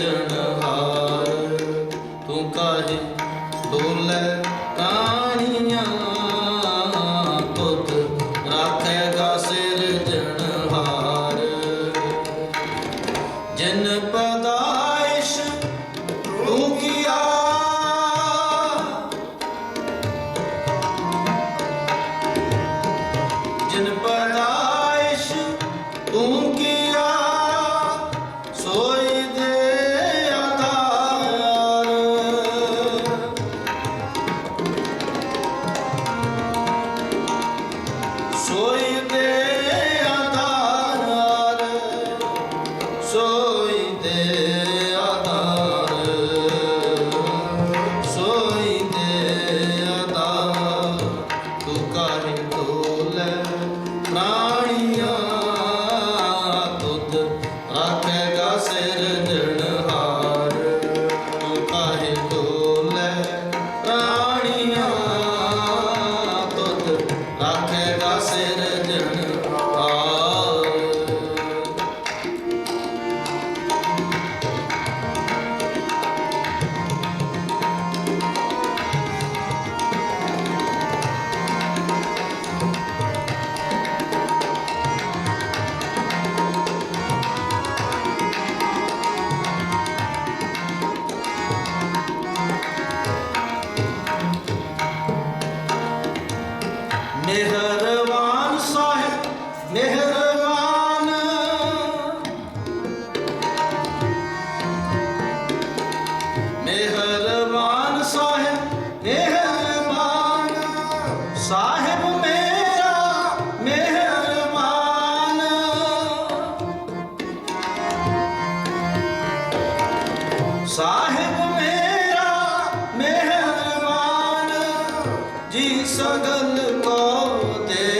ਸਿਰਜਣ ਤੂੰ ਕਾਹੇ ਡੋਲੇ ਤਾਣੀ ਸਾਹਿਬ ਮਿਹਰਬਾਨ। ਸਾਹਿਬ ਮੇਰਾ ਮਿਹਰਬਾਨ। ਸਾਹਿਬ ਮੇਰਾ ਮਿਹਰਬਾਨ। ਜੀ ਸਗਲ ਕੋ ਤੇ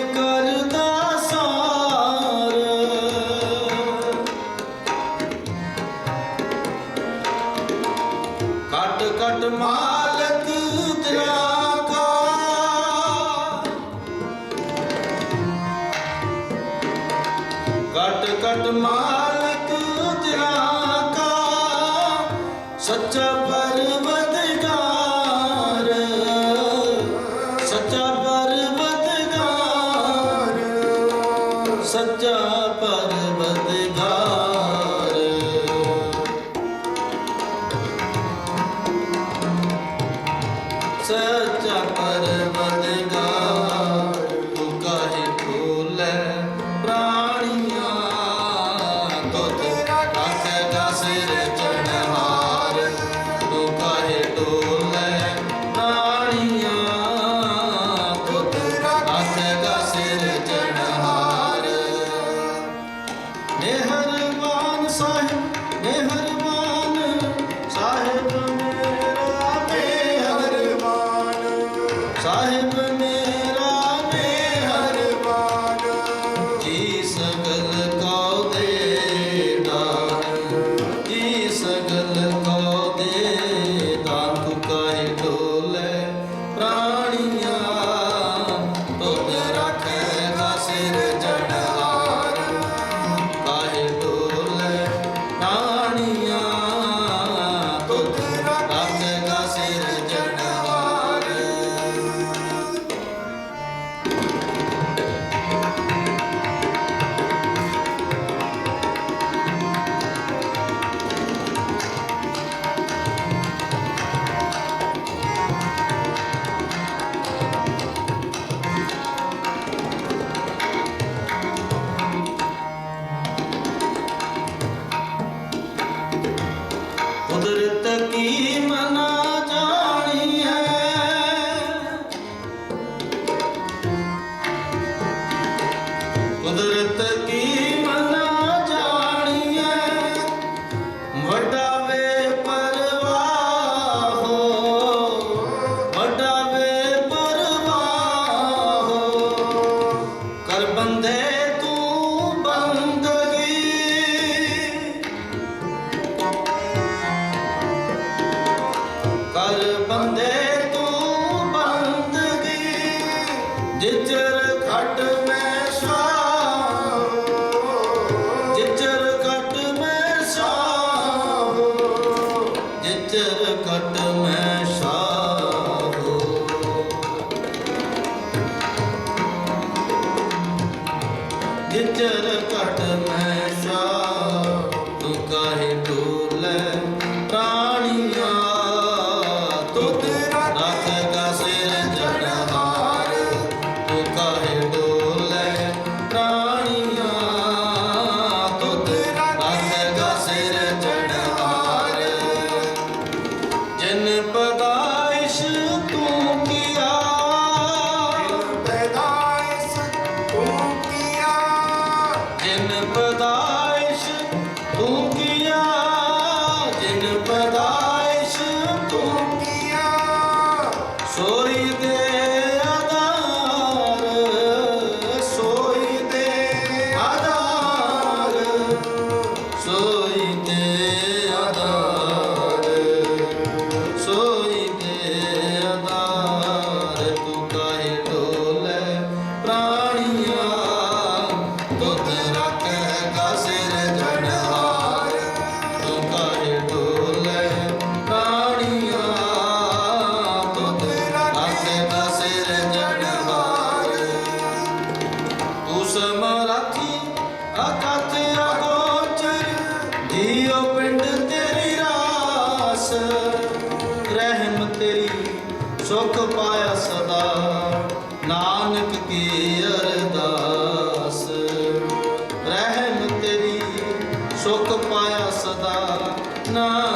કટકટમાં ਚਰ ਘਟ ਮੈਂ ਸਾ Yeah. ਸੁਖ ਪਾਇਆ ਸਦਾ ਨਾਨਕ ਕੀ ਅਰਦਾਸ। ਰਹਿਮ ਤੇਰੀ ਸੁਖ ਪਾਇਆ ਸਦਾ ਨਾਨਕ